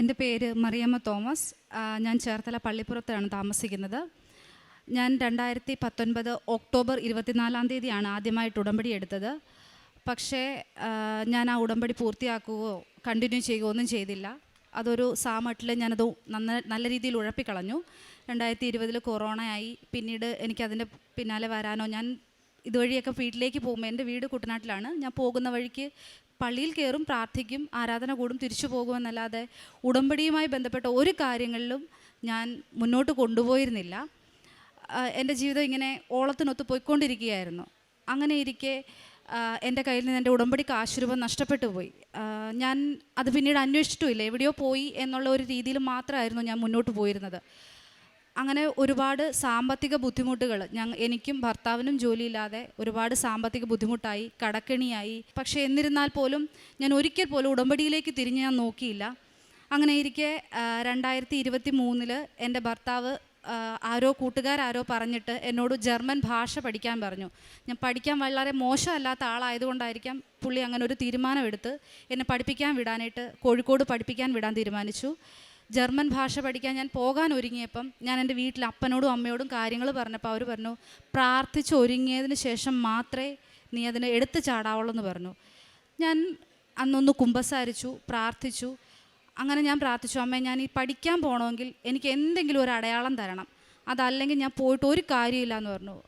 എന്റെ പേര് മറിയമ്മ തോമസ്. ഞാൻ ചേർത്തല പള്ളിപ്പുറത്താണ് താമസിക്കുന്നത്. ഞാൻ രണ്ടായിരത്തി പത്തൊൻപത് ഒക്ടോബർ ഇരുപത്തിനാലാം തീയതിയാണ് ആദ്യമായിട്ട് ഉടമ്പടി എടുത്തത്. പക്ഷേ ഞാൻ ആ ഉടമ്പടി പൂർത്തിയാക്കുകയോ കണ്ടിന്യൂ ചെയ്യുകയോ ഒന്നും ചെയ്തില്ല. അതൊരു സാമട്ടിൽ ഞാനത് നന്ന നല്ല രീതിയിൽ ഉഴപ്പിക്കളഞ്ഞു. രണ്ടായിരത്തി ഇരുപതിൽ കൊറോണയായി പിന്നീട് എനിക്കതിന്റെ പിന്നാലെ വരാനോ ഞാൻ ഇതുവഴിയൊക്കെ വീട്ടിലേക്ക് പോകുമ്പോൾ എന്റെ വീട് കുട്ടനാട്ടിലാണ്. ഞാൻ പോകുന്ന വഴിക്ക് പള്ളിയിൽ കയറും പ്രാർത്ഥിക്കും ആരാധന കൂടും തിരിച്ചു പോകുമെന്നല്ലാതെ ഉടമ്പടിയുമായി ബന്ധപ്പെട്ട ഒരു കാര്യങ്ങളിലും ഞാൻ മുന്നോട്ട് കൊണ്ടുപോയിരുന്നില്ല. എന്റെ ജീവിതം ഇങ്ങനെ ഓളത്തിനൊത്ത് പോയിക്കൊണ്ടിരിക്കുകയായിരുന്നു. അങ്ങനെ ഇരിക്കെ എന്റെ കയ്യിൽ നിന്ന് എന്റെ ഉടമ്പടി കാശുരൂപം രൂപ നഷ്ടപ്പെട്ടു പോയി. ഞാൻ അത് പിന്നീട് അന്വേഷിച്ചിട്ടുമില്ല. എവിടെയോ പോയി എന്നുള്ള ഒരു രീതിയിൽ മാത്രമായിരുന്നു ഞാൻ മുന്നോട്ട് പോയിരുന്നത്. അങ്ങനെ ഒരുപാട് സാമ്പത്തിക ബുദ്ധിമുട്ടുകൾ ഞങ്ങൾ എനിക്കും ഭർത്താവിനും ജോലിയില്ലാതെ ഒരുപാട് സാമ്പത്തിക ബുദ്ധിമുട്ടായി കടക്കെണിയായി. പക്ഷേ എന്നിരുന്നാൽ പോലും ഞാൻ ഒരിക്കൽ പോലും ഉടമ്പടിയിലേക്ക് തിരിഞ്ഞ് ഞാൻ നോക്കിയില്ല. അങ്ങനെ ഇരിക്കെ രണ്ടായിരത്തി ഇരുപത്തി മൂന്നിൽ എന്റെ ഭർത്താവ് ആരോ കൂട്ടുകാരാരോ പറഞ്ഞിട്ട് എന്നോട് ജർമ്മൻ ഭാഷ പഠിക്കാൻ പറഞ്ഞു. ഞാൻ പഠിക്കാൻ വളരെ മോശമല്ലാത്ത ആളായതുകൊണ്ടായിരിക്കാം പുള്ളി അങ്ങനെ ഒരു തീരുമാനമെടുത്ത് എന്നെ പഠിപ്പിക്കാൻ വിടാനായിട്ട് കോഴിക്കോട് പഠിപ്പിക്കാൻ വിടാൻ തീരുമാനിച്ചു. ജർമ്മൻ ഭാഷ പഠിക്കാൻ ഞാൻ പോകാൻ ഒരുങ്ങിയപ്പം ഞാൻ എന്റെ വീട്ടിൽ അപ്പനോടും അമ്മയോടും കാര്യങ്ങൾ പറഞ്ഞപ്പോൾ അവർ പറഞ്ഞു പ്രാർത്ഥിച്ച് ഒരുങ്ങിയതിന് ശേഷം മാത്രമേ നീ അതിനെ എടുത്തു ചാടാവുള്ളൂ എന്ന് പറഞ്ഞു. ഞാൻ അന്നൊന്ന് കുമ്പസാരിച്ചു പ്രാർത്ഥിച്ചു. അങ്ങനെ ഞാൻ പ്രാർത്ഥിച്ചു അമ്മ ഞാൻ ഈ പഠിക്കാൻ പോകണമെങ്കിൽ എനിക്ക് എന്തെങ്കിലും ഒരു അടയാളം തരണം. അതല്ലെങ്കിൽ ഞാൻ പോയിട്ട് ഒരു കാര്യമില്ല എന്ന് പറഞ്ഞു.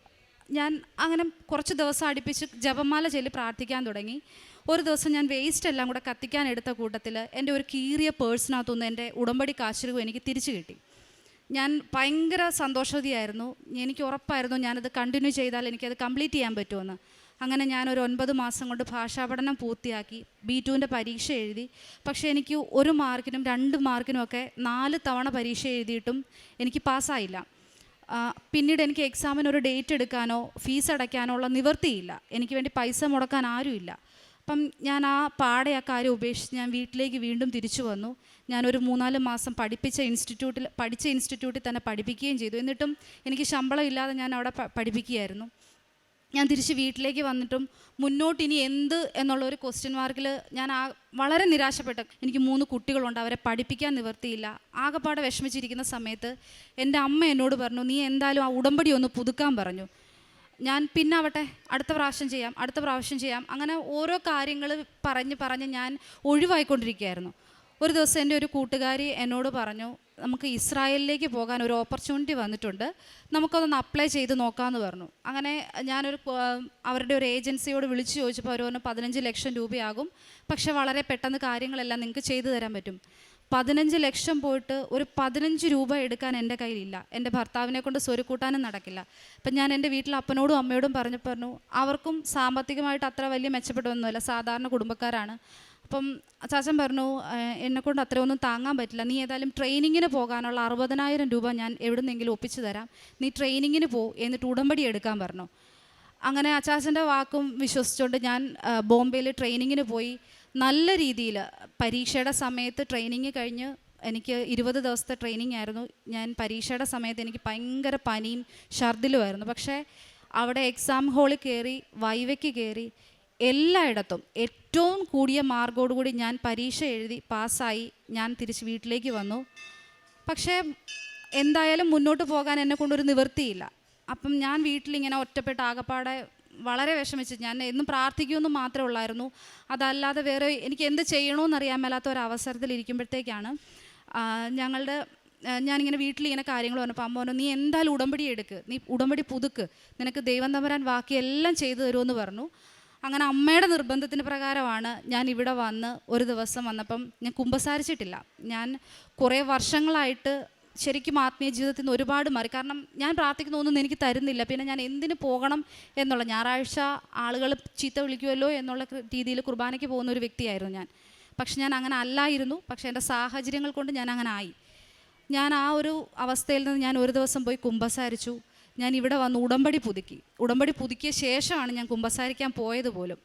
ഞാൻ അങ്ങനെ കുറച്ച് ദിവസം അടുപ്പിച്ച് ജപമാല ചൊല്ലി പ്രാർത്ഥിക്കാൻ തുടങ്ങി. ഒരു ദിവസം ഞാൻ വേസ്റ്റ് എല്ലാം കൂടെ കത്തിക്കാൻ എടുത്ത കൂട്ടത്തിൽ എന്റെ ഒരു കീറിയ പേഴ്സിനകത്തുനിന്ന് എന്റെ ഉടമ്പടി കാശുരൂപ എനിക്ക് തിരിച്ചു കിട്ടി. ഞാൻ ഭയങ്കര സന്തോഷവതിയായിരുന്നു. എനിക്ക് ഉറപ്പായിരുന്നു ഞാനത് കണ്ടിന്യൂ ചെയ്താൽ എനിക്കത് കംപ്ലീറ്റ് ചെയ്യാൻ പറ്റുമെന്ന്. അങ്ങനെ ഞാനൊരു ഒൻപത് മാസം കൊണ്ട് ഭാഷാ പഠനം പൂർത്തിയാക്കി ബി ടുവിന്റെ പരീക്ഷ എഴുതി. പക്ഷേ എനിക്ക് ഒരു മാർക്കിനും രണ്ട് മാർക്കിനും ഒക്കെ നാല് തവണ പരീക്ഷ എഴുതിയിട്ടും എനിക്ക് പാസ്സായില്ല പിന്നീട് എനിക്ക് എക്സാമിന് ഒരു ഡേറ്റ് എടുക്കാനോ ഫീസ് അടയ്ക്കാനോ ഉള്ള നിവൃത്തിയില്ല. എനിക്ക് വേണ്ടി പൈസ മുടക്കാൻ ആരുമില്ല. അപ്പം ഞാൻ ആ പാടെ ആ കാര്യം ഉപേക്ഷിച്ച് ഞാൻ വീട്ടിലേക്ക് വീണ്ടും തിരിച്ചു വന്നു. ഞാനൊരു മൂന്നാൽ മാസം പഠിപ്പിച്ച ഇൻസ്റ്റിറ്റ്യൂട്ടിൽ പഠിച്ച ഇൻസ്റ്റിറ്റ്യൂട്ടിൽ തന്നെ പഠിപ്പിക്കുകയും ചെയ്തു. എന്നിട്ടും എനിക്ക് ശമ്പളം ഇല്ലാതെ ഞാൻ അവിടെ പഠിപ്പിക്കുകയായിരുന്നു. ഞാൻ തിരിച്ച് വീട്ടിലേക്ക് വന്നിട്ടും മുന്നോട്ട് ഇനി എന്ത് എന്നുള്ള ഒരു ക്വസ്റ്റ്യൻ മാർക്കിൽ ഞാൻ ആ വളരെ നിരാശപ്പെട്ടു എനിക്ക് മൂന്ന് കുട്ടികളുണ്ട് അവരെ പഠിപ്പിക്കാൻ നിവർത്തിയില്ല. ആകെപ്പാടെ വിഷമിച്ചിരിക്കുന്ന സമയത്ത് എന്റെ അമ്മ എന്നോട് പറഞ്ഞു നീ എന്തായാലും ആ ഉടമ്പടി ഒന്ന് പുതുക്കാൻ പറഞ്ഞു. ഞാൻ പിന്നെ ആവട്ടെ അടുത്ത പ്രാവശ്യം ചെയ്യാം അടുത്ത പ്രാവശ്യം ചെയ്യാം. അങ്ങനെ ഓരോ കാര്യങ്ങൾ പറഞ്ഞ് പറഞ്ഞ് ഞാൻ ഒഴിവായിക്കൊണ്ടിരിക്കുകയായിരുന്നു. ഒരു ദിവസം എന്റെ ഒരു കൂട്ടുകാരി എന്നോട് പറഞ്ഞു നമുക്ക് ഇസ്രായേലിലേക്ക് പോകാൻ ഒരു ഓപ്പർച്യൂണിറ്റി വന്നിട്ടുണ്ട്. നമുക്കതൊന്ന് അപ്ലൈ ചെയ്ത് നോക്കാമെന്ന് പറഞ്ഞു. അങ്ങനെ ഞാനൊരു അവരുടെ ഒരു ഏജൻസിയോട് വിളിച്ചു ചോദിച്ചപ്പോൾ അവർ പറഞ്ഞു പതിനഞ്ച് ലക്ഷം രൂപയാകും. പക്ഷേ വളരെ പെട്ടെന്ന് കാര്യങ്ങളെല്ലാം നിങ്ങൾക്ക് ചെയ്തു തരാൻ പറ്റും. പതിനഞ്ച് ലക്ഷം പോയിട്ട് ഒരു പതിനഞ്ച് രൂപ എടുക്കാൻ എന്റെ കയ്യിലില്ല. എന്റെ ഭർത്താവിനെ കൊണ്ട് സ്വരുക്കൂട്ടാനും നടക്കില്ല. അപ്പം ഞാൻ എന്റെ വീട്ടിൽ അപ്പനോടും അമ്മയോടും പറഞ്ഞു പറഞ്ഞു അവർക്കും സാമ്പത്തികമായിട്ട് അത്ര വലിയ മെച്ചപ്പെട്ടൊന്നുമില്ല. സാധാരണ കുടുംബക്കാരാണ്. അപ്പം ചാച്ചൻ പറഞ്ഞു എന്നെക്കൊണ്ട് അത്രയൊന്നും താങ്ങാൻ പറ്റില്ല. നീ ഏതായാലും ട്രെയിനിങ്ങിന് പോകാനുള്ള അറുപതിനായിരം രൂപ ഞാൻ എവിടുന്നെങ്കിലും ഒപ്പിച്ചു തരാം. നീ ട്രെയിനിങ്ങിന് പോ എന്നിട്ട് ഉടമ്പടി എടുക്കാൻ പറഞ്ഞു. അങ്ങനെ അച്ചാച്ചന്റെ വാക്കും വിശ്വസിച്ചുകൊണ്ട് ഞാൻ ബോംബെയിൽ ട്രെയിനിങ്ങിന് പോയി. നല്ല രീതിയിൽ പരീക്ഷയുടെ സമയത്ത് ട്രെയിനിങ് കഴിഞ്ഞ് എനിക്ക് ഇരുപത് ദിവസത്തെ ട്രെയിനിങ് ആയിരുന്നു. ഞാൻ പരീക്ഷയുടെ സമയത്ത് എനിക്ക് ഭയങ്കര പനിയും ഛർദിലുമായിരുന്നു. പക്ഷേ അവിടെ എക്സാം ഹാളിൽ കയറി വൈവയ്ക്ക് കയറി എല്ലായിടത്തും ഏറ്റവും കൂടിയ മാർക്കോടുകൂടി ഞാൻ പരീക്ഷ എഴുതി പാസ്സായി ഞാൻ തിരിച്ച് വീട്ടിലേക്ക് വന്നു. പക്ഷേ എന്തായാലും മുന്നോട്ട് പോകാൻ എന്നെ കൊണ്ടൊരു നിവൃത്തിയില്ല. അപ്പം ഞാൻ വീട്ടിലിങ്ങനെ ഒറ്റപ്പെട്ട് ആകപ്പാടെ വളരെ വിഷമിച്ച് ഞാൻ എന്നും പ്രാർത്ഥിക്കുമെന്ന് മാത്രമേ ഉള്ളായിരുന്നു. അതല്ലാതെ വേറെ എനിക്ക് എന്ത് ചെയ്യണമെന്ന് അറിയാൻ മേലാത്ത ഒരു അവസരത്തിൽ ഇരിക്കുമ്പോഴത്തേക്കാണ് ഞങ്ങളുടെ ഞാനിങ്ങനെ വീട്ടിൽ ഇങ്ങനെ കാര്യങ്ങൾ പറഞ്ഞപ്പോൾ അമ്മ പറഞ്ഞു നീ എന്തായാലും ഉടമ്പടി എടുക്ക് നീ ഉടമ്പടി പുതുക്ക് നിനക്ക് ദൈവം തമ്പരാൻ ബാക്കി എല്ലാം ചെയ്തു തരുമെന്ന് പറഞ്ഞു. അങ്ങനെ അമ്മയുടെ നിർബന്ധത്തിന് പ്രകാരമാണ് ഞാൻ ഇവിടെ വന്ന് ഒരു ദിവസം വന്നപ്പം ഞാൻ കുമ്പസാരിച്ചിട്ടില്ല. ഞാൻ കുറേ വർഷങ്ങളായിട്ട് ശരിക്കും ആത്മീയ ജീവിതത്തിൽ നിന്ന് ഒരുപാട് മാറി. കാരണം ഞാൻ പ്രാർത്ഥിക്കുന്ന ഒന്നും എനിക്ക് തരുന്നില്ല. പിന്നെ ഞാൻ എന്തിനു പോകണം എന്നുള്ള ഞായറാഴ്ച ആളുകൾ ചീത്ത വിളിക്കുമല്ലോ എന്നുള്ള രീതിയിൽ കുർബാനയ്ക്ക് പോകുന്ന ഒരു വ്യക്തിയായിരുന്നു ഞാൻ. പക്ഷെ ഞാൻ അങ്ങനെ അല്ലായിരുന്നു. പക്ഷേ എന്റെ സാഹചര്യങ്ങൾ കൊണ്ട് ഞാൻ അങ്ങനെ ആയി. ഞാൻ ആ ഒരു അവസ്ഥയിൽ നിന്ന് ഞാൻ ഒരു ദിവസം പോയി കുമ്പസാരിച്ചു. ഞാൻ ഇവിടെ വന്ന് ഉടമ്പടി പുതുക്കി. ഉടമ്പടി പുതുക്കിയ ശേഷമാണ് ഞാൻ കുമ്പസാരിക്കാൻ പോയത് പോലും.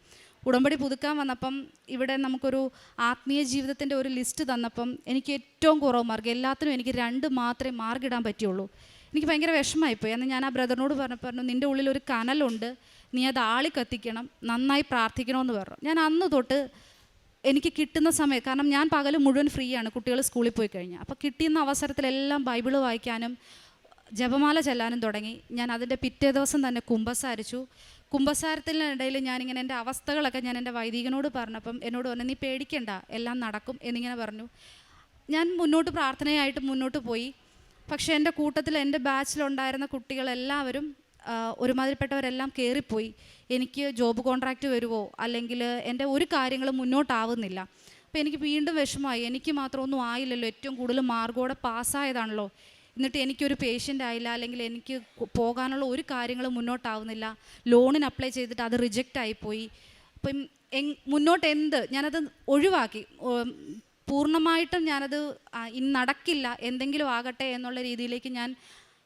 ഉടമ്പടി പുതുക്കാൻ വന്നപ്പം ഇവിടെ നമുക്കൊരു ആത്മീയ ജീവിതത്തിന്റെ ഒരു ലിസ്റ്റ് തന്നപ്പം എനിക്ക് ഏറ്റവും കുറവ് മാർഗം എല്ലാത്തിനും എനിക്ക് രണ്ട് മാത്രമേ മാർഗിടാൻ ഇടാൻ പറ്റിയുള്ളൂ. എനിക്ക് ഭയങ്കര വിഷമമായിപ്പോയി. അന്ന് ഞാൻ ആ ബ്രദറിനോട് പറഞ്ഞു പറഞ്ഞു നിന്റെ ഉള്ളിൽ ഒരു കനലുണ്ട്. നീ അത് ആളി കത്തിക്കണം. നന്നായി പ്രാർത്ഥിക്കണമെന്ന് പറഞ്ഞു. ഞാൻ അന്ന് തൊട്ട് എനിക്ക് കിട്ടുന്ന സമയം കാരണം ഞാൻ പകൽ മുഴുവൻ ഫ്രീ ആണ്. കുട്ടികൾ സ്കൂളിൽ പോയി കഴിഞ്ഞാൽ അപ്പോൾ കിട്ടുന്ന അവസരത്തിലെല്ലാം ബൈബിൾ വായിക്കാനും ജപമാല ചെല്ലാനും തുടങ്ങി. ഞാൻ അതിന്റെ പിറ്റേ ദിവസം തന്നെ കുമ്പസാരിച്ചു. കുമ്പസാരത്തിനിടയിൽ ഞാനിങ്ങനെ എന്റെ അവസ്ഥകളൊക്കെ ഞാൻ എന്റെ വൈദികനോട് പറഞ്ഞപ്പം എന്നോട് പറഞ്ഞു നീ പേടിക്കണ്ട എല്ലാം നടക്കും എന്നിങ്ങനെ പറഞ്ഞു. ഞാൻ മുന്നോട്ട് പ്രാർത്ഥനയായിട്ട് മുന്നോട്ട് പോയി. പക്ഷേ എന്റെ കൂട്ടത്തിൽ എന്റെ ബാച്ചിലുണ്ടായിരുന്ന കുട്ടികളെല്ലാവരും ഒരുമാതിരിപ്പെട്ടവരെല്ലാം കയറിപ്പോയി എനിക്ക് ജോബ് കോൺട്രാക്റ്റ് വരുമോ അല്ലെങ്കിൽ എന്റെ ഒരു കാര്യങ്ങളും മുന്നോട്ടാവുന്നില്ല. അപ്പോൾ എനിക്ക് വീണ്ടും വിഷമമായി. എനിക്ക് മാത്രമൊന്നും ആയില്ലല്ലോ. ഏറ്റവും കൂടുതൽ മാർഗോടെ പാസ്സായതാണല്ലോ. എന്നിട്ട് എനിക്കൊരു പേഷ്യന്റ് ആയില്ല അല്ലെങ്കിൽ എനിക്ക് പോകാനുള്ള ഒരു കാര്യങ്ങളും മുന്നോട്ടാവുന്നില്ല. ലോണിന് അപ്ലൈ ചെയ്തിട്ട് അത് റിജക്റ്റ് ആയിപ്പോയി. അപ്പം എങ് മുന്നോട്ട് എന്ത് ഞാനത് ഒഴിവാക്കി. പൂർണമായിട്ടും ഞാനത് ഇന്ന് ഇനി നടക്കില്ല എന്തെങ്കിലും ആകട്ടെ എന്നുള്ള രീതിയിലേക്ക് ഞാൻ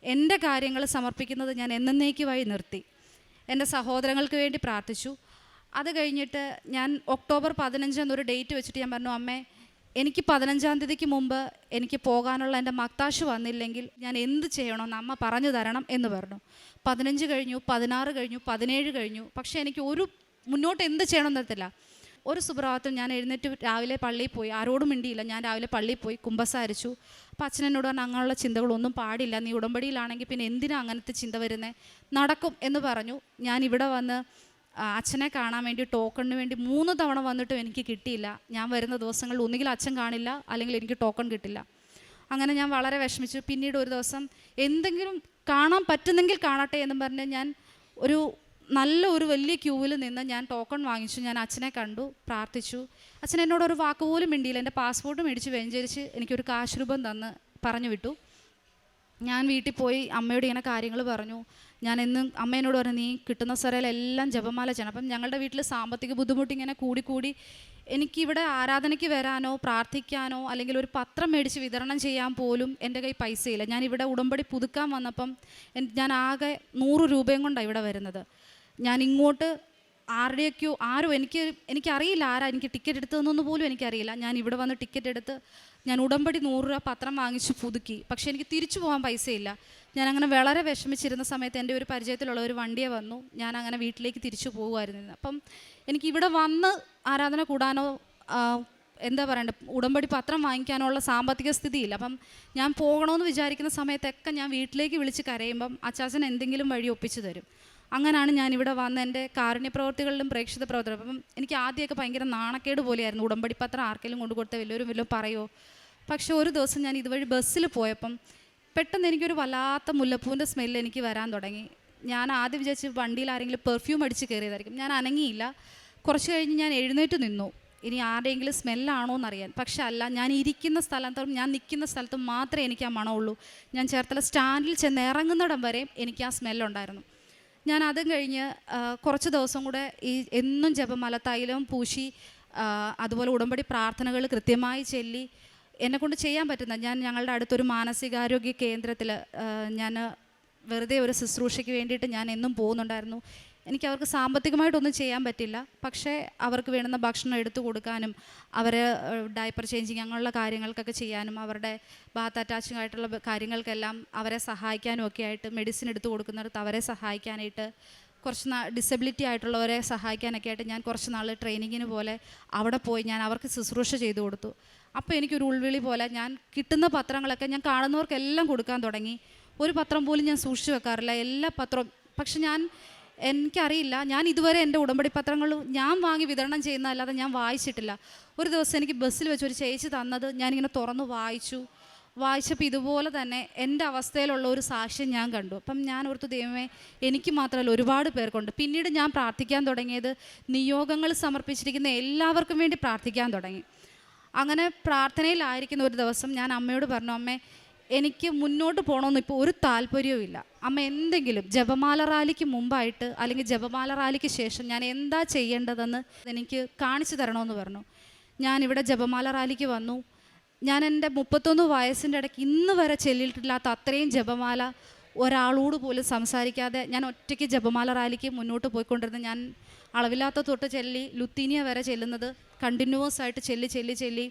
എന്റെ കാര്യങ്ങൾ സമർപ്പിക്കുന്നത് ഞാൻ എന്നേക്കുമായി നിർത്തി. എന്റെ സഹോദരങ്ങൾക്ക് വേണ്ടി പ്രാർത്ഥിച്ചു. അത് കഴിഞ്ഞിട്ട് ഞാൻ ഒക്ടോബർ പതിനഞ്ച് എന്നൊരു ഡേറ്റ് വെച്ചിട്ട് ഞാൻ പറഞ്ഞു അമ്മേ എനിക്ക് പതിനഞ്ചാം തീയതിക്ക് മുമ്പ് എനിക്ക് പോകാനുള്ള എന്റെ മക്താശ് വന്നില്ലെങ്കിൽ ഞാൻ എന്ത് ചെയ്യണമെന്ന് അമ്മ പറഞ്ഞു തരണം എന്ന് പറഞ്ഞു. പതിനഞ്ച് കഴിഞ്ഞു പതിനാറ് കഴിഞ്ഞു പതിനേഴ് കഴിഞ്ഞു. പക്ഷേ എനിക്ക് ഒരു മുന്നോട്ട് എന്ത് ചെയ്യണമെന്ന് തരത്തില്ല ഒരു സുപ്രഭാതത്തിൽ ഞാൻ എഴുന്നേറ്റ് രാവിലെ പള്ളിയിൽ പോയി. ആരോടും മിണ്ടിയില്ല. ഞാൻ രാവിലെ പള്ളിയിൽ പോയി കുമ്പസാരിച്ചു. അപ്പം അച്ഛൻ എന്നോട് പറഞ്ഞു അങ്ങനെയുള്ള ചിന്തകളൊന്നും പാടില്ല. നീ ഉടമ്പടിയിലാണെങ്കിൽ പിന്നെ എന്തിനാ അങ്ങനത്തെ ചിന്ത വരുന്നത് നടക്കും എന്ന് പറഞ്ഞു. ഞാൻ ഇവിടെ വന്ന് അച്ഛനെ കാണാൻ വേണ്ടി ടോക്കണിന് വേണ്ടി മൂന്ന് തവണ വന്നിട്ടും എനിക്ക് കിട്ടിയില്ല. ഞാൻ വരുന്ന ദിവസങ്ങളിൽ ഒന്നുകിൽ അച്ഛൻ കാണില്ല അല്ലെങ്കിൽ എനിക്ക് ടോക്കൺ കിട്ടില്ല. അങ്ങനെ ഞാൻ വളരെ വിഷമിച്ചു. പിന്നീട് ഒരു ദിവസം എന്തെങ്കിലും കാണാൻ പറ്റുന്നെങ്കിൽ കാണട്ടെ എന്ന് പറഞ്ഞ് ഞാൻ ഒരു നല്ല ഒരു വലിയ ക്യൂവിൽ നിന്ന് ഞാൻ ടോക്കൺ വാങ്ങിച്ചു. ഞാൻ അച്ഛനെ കണ്ടു പ്രാർത്ഥിച്ചു. അച്ഛൻ എന്നോട് ഒരു വാക്ക് പോലും മിണ്ടിയില്ല. എന്റെ പാസ്പോർട്ട് മേടിച്ച് വെഞ്ചരിച്ച് എനിക്കൊരു കാശ് രൂപം തന്ന് പറഞ്ഞു വിട്ടു ഞാൻ വീട്ടിൽ പോയി അമ്മയോട് ഇങ്ങനെ കാര്യങ്ങൾ പറഞ്ഞു. ഞാൻ എന്നും അമ്മേനോട് പറഞ്ഞു നീ കിട്ടുന്ന സ്ഥലയിലെല്ലാം ജപമാല ചെയ്യണം. അപ്പം ഞങ്ങളുടെ വീട്ടിൽ സാമ്പത്തിക ബുദ്ധിമുട്ട് ഇങ്ങനെ കൂടിക്കൂടി എനിക്കിവിടെ ആരാധനയ്ക്ക് വരാനോ പ്രാർത്ഥിക്കാനോ അല്ലെങ്കിൽ ഒരു പത്രം മേടിച്ച് വിതരണം ചെയ്യാൻ പോലും എന്റെ കയ്യിൽ പൈസയില്ല. ഞാൻ ഇവിടെ ഉടമ്പടി പുതുക്കാൻ വന്നപ്പം ഞാൻ ആകെ നൂറ് രൂപയും കൊണ്ടാണ് ഇവിടെ വരുന്നത്. ഞാൻ ഇങ്ങോട്ട് ആരുടെയൊക്കെയോ ആരും എനിക്ക് എനിക്കറിയില്ല ആരാ എനിക്ക് ടിക്കറ്റ് എടുത്തതെന്നൊന്നും പോലും എനിക്കറിയില്ല. ഞാൻ ഇവിടെ വന്ന് ടിക്കറ്റ് എടുത്ത് ഞാൻ ഉടമ്പടി നൂറ് രൂപ പത്രം വാങ്ങിച്ച് പുതുക്കി. പക്ഷെ എനിക്ക് തിരിച്ചു പോകാൻ പൈസയില്ല. ഞാൻ അങ്ങനെ വളരെ വിഷമിച്ചിരുന്ന സമയത്ത് എന്റെ ഒരു പരിചയത്തിലുള്ള ഒരു വണ്ടിയെ വന്നു. ഞാൻ അങ്ങനെ വീട്ടിലേക്ക് തിരിച്ചു പോകുമായിരുന്നു. അപ്പം എനിക്ക് ഇവിടെ വന്ന് ആരാധന കൂടാനോ എന്താ പറയണ്ടേ ഉടമ്പടി പത്രം വാങ്ങിക്കാനോ ഉള്ള സാമ്പത്തിക സ്ഥിതിയില്ല. അപ്പം ഞാൻ പോകണമെന്ന് വിചാരിക്കുന്ന സമയത്തൊക്കെ ഞാൻ വീട്ടിലേക്ക് വിളിച്ച് കരയുമ്പം അച്ചാച്ചൻ എന്തെങ്കിലും വഴി ഒപ്പിച്ചു തരും. അങ്ങനെയാണ് ഞാൻ ഇവിടെ വന്ന് എന്റെ കാരുണ്യ പ്രവർത്തികളിലും പ്രേക്ഷിത പ്രവർത്തനം അപ്പം എനിക്ക് ആദ്യമൊക്കെ ഭയങ്കര നാണക്കേട് പോലെയായിരുന്നു. ഉടമ്പടി പത്രം ആർക്കെങ്കിലും കൊണ്ടു കൊടുത്ത വലിയൊരു വല്ലതും പറയുമോ പക്ഷേ ഒരു ദിവസം ഞാൻ ഇതുവഴി ബസ്സിൽ പോയപ്പം പെട്ടെന്ന് എനിക്കൊരു വല്ലാത്ത മുല്ലപ്പൂവിന്റെ സ്മെല്ല് എനിക്ക് വരാൻ തുടങ്ങി. ഞാൻ ആദ്യം വിചാരിച്ച് വണ്ടിയിൽ ആരെങ്കിലും പെർഫ്യൂം അടിച്ച് കയറിയതായിരിക്കും. ഞാൻ അനങ്ങിയില്ല. കുറച്ച് കഴിഞ്ഞ് ഞാൻ എഴുന്നേറ്റ് നിന്നു. ഇനി ആരുടെയെങ്കിലും സ്മെല്ലാണോ എന്നറിയാൻ. പക്ഷെ അല്ല ഞാൻ ഇരിക്കുന്ന സ്ഥലത്തും ഞാൻ നിൽക്കുന്ന സ്ഥലത്തും മാത്രമേ എനിക്ക് ആ മണമുള്ളൂ. ഞാൻ ചേർത്തല സ്റ്റാൻഡിൽ ചെന്ന് ഇറങ്ങുന്നിടം വരെ എനിക്ക് ആ സ്മെല്ലുണ്ടായിരുന്നു. ഞാൻ അതും കഴിഞ്ഞ് കുറച്ച് ദിവസം കൂടെ ഈ എന്നും ജപമാല തൈലവും പൂശി അതുപോലെ ഉടമ്പടി പ്രാർത്ഥനകൾ കൃത്യമായി ചൊല്ലി എന്നെക്കൊണ്ട് ചെയ്യാൻ പറ്റുന്ന ഞാൻ ഞങ്ങളുടെ അടുത്തൊരു മാനസികാരോഗ്യ കേന്ദ്രത്തിൽ ഞാൻ വെറുതെ ഒരു ശുശ്രൂഷയ്ക്ക് വേണ്ടിയിട്ട് ഞാൻ എന്നും പോകുന്നുണ്ടായിരുന്നു. എനിക്ക് അവർക്ക് സാമ്പത്തികമായിട്ടൊന്നും ചെയ്യാൻ പറ്റില്ല. പക്ഷേ അവർക്ക് വേണ്ടുന്ന ഭക്ഷണം എടുത്തു കൊടുക്കാനും അവരെ ഡയപ്പർ ചേഞ്ചിങ് അങ്ങനെയുള്ള കാര്യങ്ങൾക്കൊക്കെ ചെയ്യാനും അവരുടെ ബാത്ത് അറ്റാച്ചിങ് ആയിട്ടുള്ള കാര്യങ്ങൾക്കെല്ലാം അവരെ സഹായിക്കാനും ഒക്കെ ആയിട്ട് മെഡിസിൻ എടുത്തു കൊടുക്കുന്നിടത്ത് അവരെ സഹായിക്കാനായിട്ട് കുറച്ച് നാ ഡിസബിലിറ്റി ആയിട്ടുള്ളവരെ സഹായിക്കാനൊക്കെ ആയിട്ട് ഞാൻ കുറച്ച് നാൾ ട്രെയിനിങ്ങിന് പോലെ അവിടെ പോയി ഞാൻ അവർക്ക് ശുശ്രൂഷ ചെയ്തു കൊടുത്തു. അപ്പോൾ എനിക്കൊരു ഉൾവിളി പോലെ ഞാൻ കിട്ടുന്ന പത്രങ്ങളൊക്കെ ഞാൻ കാണുന്നവർക്കെല്ലാം കൊടുക്കാൻ തുടങ്ങി. ഒരു പത്രം പോലും ഞാൻ സൂക്ഷിച്ചു വെക്കാറില്ല. എല്ലാ പത്രവും പക്ഷെ ഞാൻ എനിക്കറിയില്ല. ഞാൻ ഇതുവരെ എന്റെ ഉടമ്പടി പത്രങ്ങൾ ഞാൻ വാങ്ങി വിതരണം ചെയ്യുന്നതല്ലാതെ ഞാൻ വായിച്ചിട്ടില്ല. ഒരു ദിവസം എനിക്ക് ബസ്സിൽ വെച്ച് ഒരു ചേച്ചി തന്നത് ഞാനിങ്ങനെ തുറന്ന് വായിച്ചു. വായിച്ചപ്പോൾ ഇതുപോലെ തന്നെ എന്റെ അവസ്ഥയിലുള്ള ഒരു സാക്ഷ്യം ഞാൻ കണ്ടു. അപ്പം ഞാൻ ഓർത്തു ദൈവമേ എനിക്ക് മാത്രമല്ല ഒരുപാട് പേർക്കുണ്ട്. പിന്നീട് ഞാൻ പ്രാർത്ഥിക്കാൻ തുടങ്ങിയത് നിയോഗങ്ങൾ സമർപ്പിച്ചിരിക്കുന്ന എല്ലാവർക്കും വേണ്ടി പ്രാർത്ഥിക്കാൻ തുടങ്ങി. അങ്ങനെ പ്രാർത്ഥനയിലായിരിക്കുന്ന ഒരു ദിവസം ഞാൻ അമ്മയോട് പറഞ്ഞു അമ്മേ എനിക്ക് മുന്നോട്ട് പോകണമെന്ന് ഇപ്പോൾ ഒരു താല്പര്യവും ഇല്ല. അമ്മ എന്തെങ്കിലും ജപമാല റാലിക്ക് മുമ്പായിട്ട് അല്ലെങ്കിൽ ജപമാല റാലിക്ക് ശേഷം ഞാൻ എന്താ ചെയ്യേണ്ടതെന്ന് എനിക്ക് കാണിച്ചു തരണമെന്ന് പറഞ്ഞു. ഞാൻ ഇവിടെ ജപമാല റാലിക്ക് വന്നു. ഞാൻ എന്റെ മുപ്പത്തൊന്ന് വയസ്സിന്റെ ഇടയ്ക്ക് ഇന്ന് വരെ ചെല്ലിയിട്ടില്ലാത്ത അത്രയും ജപമാല ഒരാളോട് പോലും സംസാരിക്കാതെ ഞാൻ ഒറ്റയ്ക്ക് ജപമാല റാലിക്ക് മുന്നോട്ട് പോയിക്കൊണ്ടിരുന്ന ഞാൻ അളവില്ലാത്ത തൊട്ട് ചെല്ലി ലുത്തീനിയ വരെ ചെല്ലുന്നത് കണ്ടിന്യൂസ് ആയിട്ട് ചെല്ലി ചെല്ലി ചെല്ലി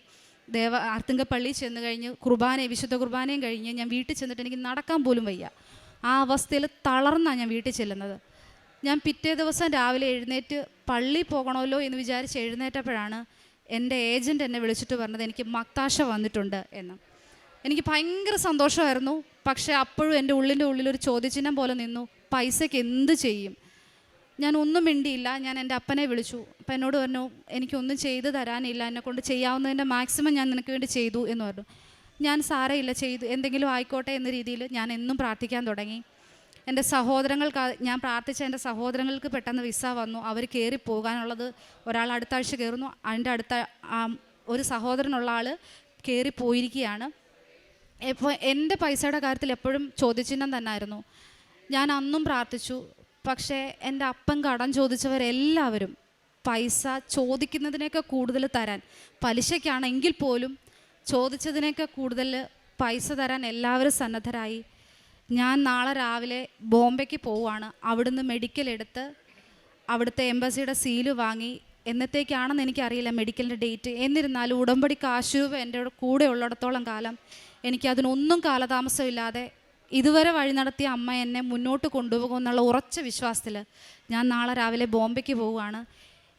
ദേവ ആർത്തിങ്കപ്പള്ളി ചെന്ന് കഴിഞ്ഞ് കുർബാനയും വിശുദ്ധ കുർബാനയും കഴിഞ്ഞ് ഞാൻ വീട്ടിൽ ചെന്നിട്ട് എനിക്ക് നടക്കാൻ പോലും വയ്യ. ആ അവസ്ഥയിൽ തളർന്നാണ് ഞാൻ വീട്ടിൽ ചെല്ലുന്നത്. ഞാൻ പിറ്റേ ദിവസം രാവിലെ എഴുന്നേറ്റ് പള്ളി പോകണമല്ലോ എന്ന് വിചാരിച്ച് എഴുന്നേറ്റപ്പോഴാണ് എന്റെ ഏജന്റ് എന്നെ വിളിച്ചിട്ട് പറഞ്ഞത് എനിക്ക് മക്താശ വന്നിട്ടുണ്ട് എന്ന്. എനിക്ക് ഭയങ്കര സന്തോഷമായിരുന്നു. പക്ഷേ അപ്പോഴും എന്റെ ഉള്ളിന്റെ ഉള്ളിൽ ഒരു ചോദ്യചിഹ്നം പോലെ നിന്നു. പൈസയ്ക്ക് എന്ത് ചെയ്യും? ഞാൻ ഒന്നും മിണ്ടിയില്ല. ഞാൻ എന്റെ അപ്പനെ വിളിച്ചു. അപ്പം എന്നോട് പറഞ്ഞു എനിക്കൊന്നും ചെയ്ത് തരാനില്ല. എന്നെക്കൊണ്ട് ചെയ്യാവുന്നതിന്റെ മാക്സിമം ഞാൻ നിനക്ക് വേണ്ടി ചെയ്തു എന്ന് പറഞ്ഞു. ഞാൻ സാരയില്ല ചെയ്തു എന്തെങ്കിലും ആയിക്കോട്ടെ എന്ന രീതിയിൽ ഞാൻ എന്നും പ്രാർത്ഥിക്കാൻ തുടങ്ങി. എന്റെ സഹോദരങ്ങൾക്ക് ഞാൻ പ്രാർത്ഥിച്ച എന്റെ സഹോദരങ്ങൾക്ക് പെട്ടെന്ന് വിസ വന്നു. അവർ കയറി പോകാനുള്ളത് ഒരാൾ അടുത്ത ആഴ്ച കയറുന്നു. അതിന്റെ അടുത്ത ഒരു സഹോദരനുള്ള ആൾ കയറി പോയിരിക്കുകയാണ്. ഇപ്പോൾ എന്റെ പൈസയുടെ കാര്യത്തിൽ എപ്പോഴും ചോദ്യചിഹ്നം തന്നെയായിരുന്നു ഞാൻ അന്നും പ്രാർത്ഥിച്ചു. പക്ഷേ എന്റെ അപ്പൻ കടം ചോദിച്ചവരെല്ലാവരും പൈസ ചോദിക്കുന്നതിനേക്കാൾ കൂടുതൽ തരാൻ പലിശയ്ക്കാണെങ്കിൽ പോലും ചോദിച്ചതിനേക്കാൾ കൂടുതൽ പൈസ തരാൻ എല്ലാവരും സന്നദ്ധരായി. ഞാൻ നാളെ രാവിലെ ബോംബെക്ക് പോവുകയാണ്. അവിടുന്ന് മെഡിക്കൽ എടുത്ത് അവിടുത്തെ എംബസിയുടെ സീൽ വാങ്ങി. എന്നത്തേക്കാണെന്ന് എനിക്കറിയില്ല മെഡിക്കലിന്റെ ഡേറ്റ് എന്നിരുന്നാലും ഉടമ്പടി കാശ് രൂപ എന്റെ കൂടെ ഉള്ളിടത്തോളം കാലം എനിക്ക് അതിനൊന്നും കാലതാമസമില്ലാതെ ഇതുവരെ വഴി നടത്തിയ അമ്മ എന്നെ മുന്നോട്ട് കൊണ്ടുപോകും എന്നുള്ള ഉറച്ച വിശ്വാസത്തിൽ ഞാൻ നാളെ രാവിലെ ബോംബെക്ക് പോവുകയാണ്.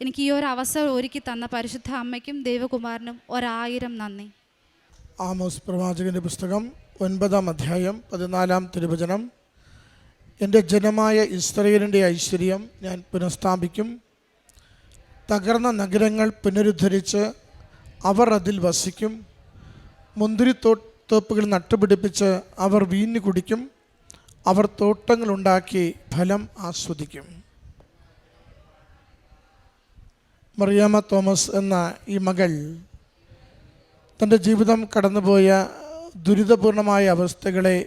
എനിക്ക് ഈ ഒരു അവസരം ഒരുക്കി തന്ന പരിശുദ്ധ അമ്മയ്ക്കും ദൈവകുമാരനും ഒരായിരം നന്ദി. ആമോസ് പ്രവാചകന്റെ പുസ്തകം ഒൻപതാം അധ്യായം പതിനാലാം തിരുവചനം. എന്റെ ജനമായ ഇസ്രയേലിന്റെ ഐശ്വര്യം ഞാൻ പുനഃസ്ഥാപിക്കും. തകർന്ന നഗരങ്ങൾ പുനരുദ്ധരിച്ച് അവർ അതിൽ വസിക്കും. മുന്തിരിത്തോപ്പുകൾ നട്ടുപിടിപ്പിച്ച് അവർ വീഞ്ഞു കുടിക്കും അവർ തോട്ടങ്ങളുണ്ടാക്കി ഫലം ആസ്വദിക്കും. മറിയാമ തോമസ് എന്ന ഈ മകൾ തന്റെ ജീവിതം കടന്നുപോയ ദുരിതപൂർണമായ അവസ്ഥകളെ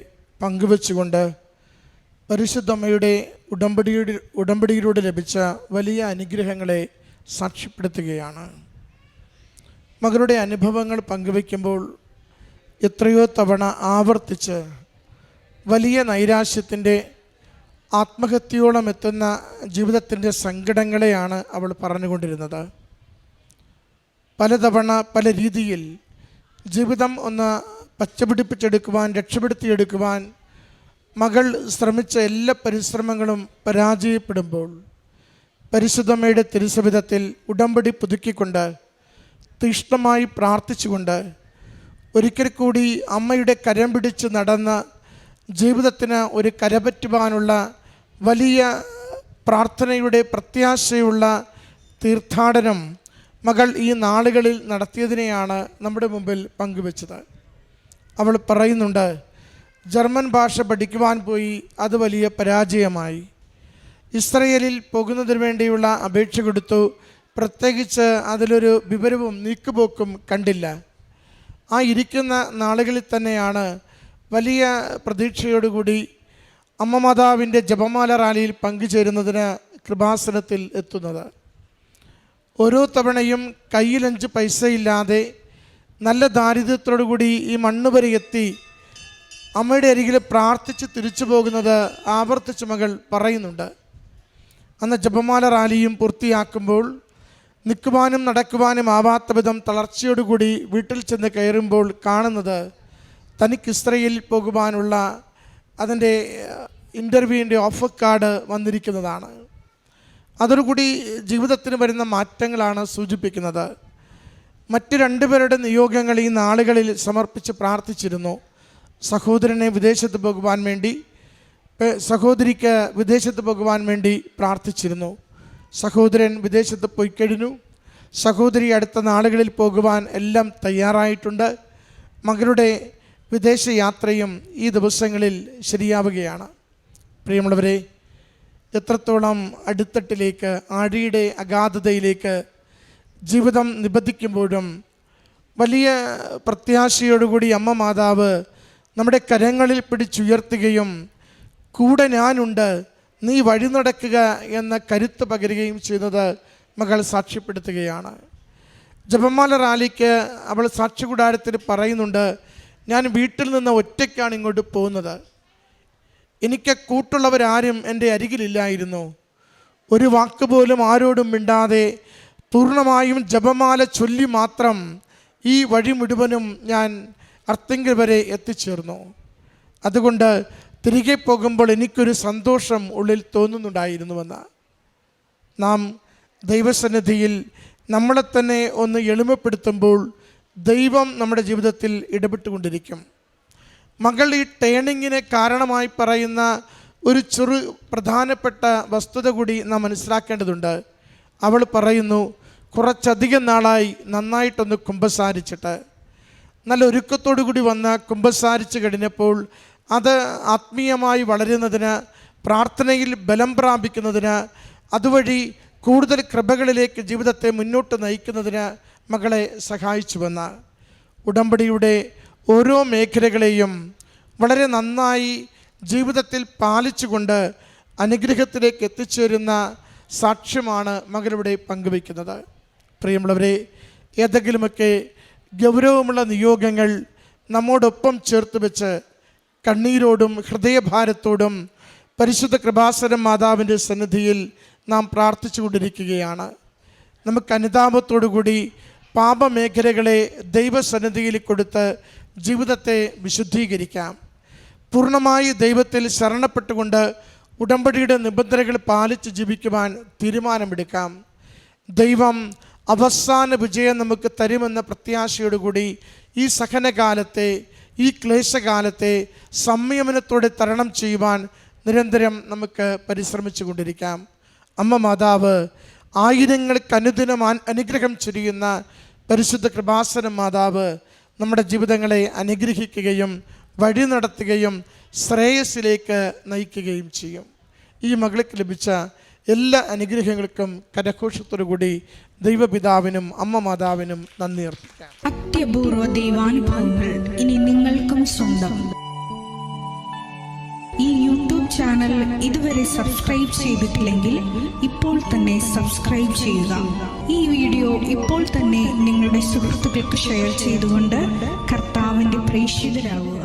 പങ്കുവെച്ചുകൊണ്ട് പരിശുദ്ധമ്മയുടെ ഉടമ്പടിയുടെ ഉടമ്പടിയിലൂടെ ലഭിച്ച വലിയ അനുഗ്രഹങ്ങളെ സാക്ഷ്യപ്പെടുത്തുകയാണ്. മകളുടെ അനുഭവങ്ങൾ പങ്കുവെക്കുമ്പോൾ എത്രയോ തവണ ആവർത്തിച്ച് വലിയ നൈരാശ്യത്തിന്റെ ആത്മഹത്യയോളം എത്തുന്ന ജീവിതത്തിന്റെ സങ്കടങ്ങളെയാണ് അവൾ പറഞ്ഞുകൊണ്ടിരുന്നത്. പലതവണ പല രീതിയിൽ ജീവിതം ഒന്ന് പച്ചപിടിപ്പിച്ചെടുക്കുവാൻ രക്ഷപ്പെടുത്തിയെടുക്കുവാൻ മകൾ ശ്രമിച്ച എല്ലാ പരിശ്രമങ്ങളും പരാജയപ്പെടുമ്പോൾ പരിശുദ്ധമ്മയുടെ തിരുസവിധത്തിൽ ഉടമ്പടി പുതുക്കിക്കൊണ്ട് തീഷ്ണമായി പ്രാർത്ഥിച്ചുകൊണ്ട് ഒരിക്കൽ കൂടി അമ്മയുടെ കരം പിടിച്ച് നടന്ന് ജീവിതത്തിന് ഒരു കരപറ്റുവാനുള്ള വലിയ പ്രാർത്ഥനയുടെ പ്രത്യാശയുള്ള തീർത്ഥാടനം മകൾ ഈ നാളുകളിൽ നടത്തിയതിനെയാണ് നമ്മുടെ മുമ്പിൽ പങ്കുവെച്ചത്. അവൾ പറയുന്നുണ്ട് ജർമ്മൻ ഭാഷ പഠിക്കുവാൻ പോയി അത് വലിയ പരാജയമായി. ഇസ്രയേലിൽ പോകുന്നതിന് വേണ്ടിയുള്ള അപേക്ഷ കൊടുത്തു പ്രത്യേകിച്ച് അതിലൊരു വിവരവും നീക്കുപോക്കും കണ്ടില്ല. ആ ഇരിക്കുന്ന നാളുകളിൽ തന്നെയാണ് വലിയ പ്രതീക്ഷയോടുകൂടി അമ്മ മാതാവിന്റെ ജപമാല റാലിയിൽ പങ്കുചേരുന്നതിന് കൃപാസനത്തിൽ എത്തുന്നത്. ഓരോ തവണയും കയ്യിലഞ്ച് പൈസയില്ലാതെ നല്ല ദാരിദ്ര്യത്തോടു കൂടി ഈ മണ്ണ് വരെ എത്തി അമ്മയുടെ അരികിൽ പ്രാർത്ഥിച്ച് തിരിച്ചു പോകുന്നത് ആവർത്തിച്ച് മകൾ പറയുന്നുണ്ട്. അന്ന് ജപമാല റാലിയും പൂർത്തിയാക്കുമ്പോൾ നിൽക്കുവാനും നടക്കുവാനും ആവാത്ത വിധം തളർച്ചയോടുകൂടി വീട്ടിൽ ചെന്ന് കയറുമ്പോൾ കാണുന്നത് തനിക്ക് ഇസ്രയേലിൽ പോകുവാനുള്ള അതിന്റെ ഇന്റർവ്യൂവിന്റെ ഓഫർ കാർഡ് വന്നിരിക്കുന്നതാണ്. അതോടുകൂടി ജീവിതത്തിന് വരുന്ന മാറ്റങ്ങളാണ് സൂചിപ്പിക്കുന്നത്. മറ്റ് രണ്ടുപേരുടെ നിയോഗങ്ങൾ ഈ നാളുകളിൽ സമർപ്പിച്ച് പ്രാർത്ഥിച്ചിരുന്നു. സഹോദരനെ വിദേശത്ത് പോകുവാൻ വേണ്ടി സഹോദരിക്ക് വിദേശത്ത് പോകുവാൻ വേണ്ടി പ്രാർത്ഥിച്ചിരുന്നു. സഹോദരൻ വിദേശത്ത് പോയി കഴിഞ്ഞു. സഹോദരി അടുത്ത നാളുകളിൽ പോകുവാൻ എല്ലാം തയ്യാറായിട്ടുണ്ട്. മകളുടെ വിദേശയാത്രയും ഈ ദിവസങ്ങളിൽ ശരിയാവുകയാണ്. പ്രിയമുള്ളവരെ എത്രത്തോളം അടുത്തട്ടിലേക്ക് ആഴിയുടെ അഗാധതയിലേക്ക് ജീവിതം നിബന്ധിക്കുമ്പോഴും വലിയ പ്രത്യാശയോടുകൂടി അമ്മ മാതാവ് നമ്മുടെ കരങ്ങളിൽ പിടിച്ചുയർത്തുകയും കൂടെ ഞാനുണ്ട് നീ വഴി നടക്കുക എന്ന കരുത്ത് പകരുകയും ചെയ്യുന്നത് മകൾ സാക്ഷ്യപ്പെടുത്തുകയാണ്. ജപമാല റാലിക്ക് അവൾ സാക്ഷ്യകൂടാരത്തിൽ പറയുന്നുണ്ട് ഞാൻ വീട്ടിൽ നിന്ന് ഒറ്റയ്ക്കാണ് ഇങ്ങോട്ട് പോകുന്നത്. എനിക്ക് കൂട്ടുള്ളവരാരും എന്റെ അരികിലില്ലായിരുന്നു. ഒരു വാക്ക് പോലും ആരോടും മിണ്ടാതെ പൂർണമായും ജപമാല ചൊല്ലി മാത്രം ഈ വഴി മുഴുവനും ഞാൻ അർത്തിങ്കൽ വരെ എത്തിച്ചേർന്നു. അതുകൊണ്ട് തിരികെ പോകുമ്പോൾ എനിക്കൊരു സന്തോഷം ഉള്ളിൽ തോന്നുന്നുണ്ടായിരുന്നുവെന്ന്. നാം ദൈവസന്നിധിയിൽ നമ്മളെ തന്നെ ഒന്ന് എളിമപ്പെടുത്തുമ്പോൾ ദൈവം നമ്മുടെ ജീവിതത്തിൽ ഇടപെട്ടുകൊണ്ടിരിക്കും. മകൾ ഈ ടേണിങ്ങിന് കാരണമായി പറയുന്ന ഒരു ചെറു പ്രധാനപ്പെട്ട വസ്തുത കൂടി നാം മനസ്സിലാക്കേണ്ടതുണ്ട്. അവൾ പറയുന്നു കുറച്ചധികം നാളായി നന്നായിട്ടൊന്ന് കുമ്പസാരിച്ചിട്ട്. നല്ല ഒരുക്കത്തോടു കൂടി വന്ന കുമ്പസാരിച്ച് കഴിഞ്ഞപ്പോൾ അത് ആത്മീയമായി വളരുന്നതിന് പ്രാർത്ഥനയിൽ ബലം പ്രാപിക്കുന്നതിന് അതുവഴി കൂടുതൽ കൃപകളിലേക്ക് ജീവിതത്തെ മുന്നോട്ട് നയിക്കുന്നതിന് മകളെ സഹായിച്ചുവെന്ന് ഉടമ്പടിയുടെ ഓരോ മേഖലകളെയും വളരെ നന്നായി ജീവിതത്തിൽ പാലിച്ചുകൊണ്ട് അനുഗ്രഹത്തിലേക്ക് എത്തിച്ചേരുന്ന സാക്ഷ്യമാണ് മകളിവിടെ പങ്കുവയ്ക്കുന്നത്. പ്രിയമുള്ളവരെ ഏതെങ്കിലുമൊക്കെ ഗൗരവമുള്ള നിയോഗങ്ങൾ നമ്മോടൊപ്പം ചേർത്ത് വെച്ച് കണ്ണീരോടും ഹൃദയഭാരത്തോടും പരിശുദ്ധ കൃപാസനം മാതാവിന്റെ സന്നിധിയിൽ നാം പ്രാർത്ഥിച്ചു കൊണ്ടിരിക്കുകയാണ്. നമുക്ക് അനുതാപത്തോടുകൂടി പാപമേഖലകളെ ദൈവസന്നിധിയിൽ കൊടുത്ത് ജീവിതത്തെ വിശുദ്ധീകരിക്കാം. പൂർണമായി ദൈവത്തിൽ ശരണപ്പെട്ടുകൊണ്ട് ഉടമ്പടിയുടെ നിബന്ധനകൾ പാലിച്ച് ജീവിക്കുവാൻ തീരുമാനമെടുക്കാം. ദൈവം അവസാന വിജയം നമുക്ക് തരുമെന്ന പ്രത്യാശയോടുകൂടി ഈ സഹനകാലത്തെ ഈ ക്ലേശകാലത്തെ സംയമനത്തോടെ തരണം ചെയ്യുവാൻ നിരന്തരം നമുക്ക് പരിശ്രമിച്ചു കൊണ്ടിരിക്കാം അമ്മ മാതാവ് ആയിരങ്ങൾക്ക് അനുദിനം അനുഗ്രഹം ചൊരിയുന്ന പരിശുദ്ധ കൃപാസന മാതാവ് നമ്മുടെ ജീവിതങ്ങളെ അനുഗ്രഹിക്കുകയും വഴി നടത്തുകയും ശ്രേയസ്സിലേക്ക് നയിക്കുകയും ചെയ്യും. ഈ മകൾക്ക് ലഭിച്ച എല്ലാ അനുഗ്രഹങ്ങൾക്കും കരഘോഷത്തോടു കൂടി ദൈവപിതാവിനും അമ്മ മാതാവിനും നന്ദി അത്യപൂർവ ദൈവാനുഭവങ്ങൾ ഇനി നിങ്ങൾക്കും സ്വന്തം. ഈ യൂട്യൂബ് ചാനൽ ഇതുവരെ സബ്സ്ക്രൈബ് ചെയ്തിട്ടില്ലെങ്കിൽ ഇപ്പോൾ തന്നെ സബ്സ്ക്രൈബ് ചെയ്യുക. ഈ വീഡിയോ ഇപ്പോൾ തന്നെ നിങ്ങളുടെ സുഹൃത്തുക്കൾക്ക് ഷെയർ ചെയ്തുകൊണ്ട് കർത്താവിന്റെ പ്രേക്ഷിതരാകുക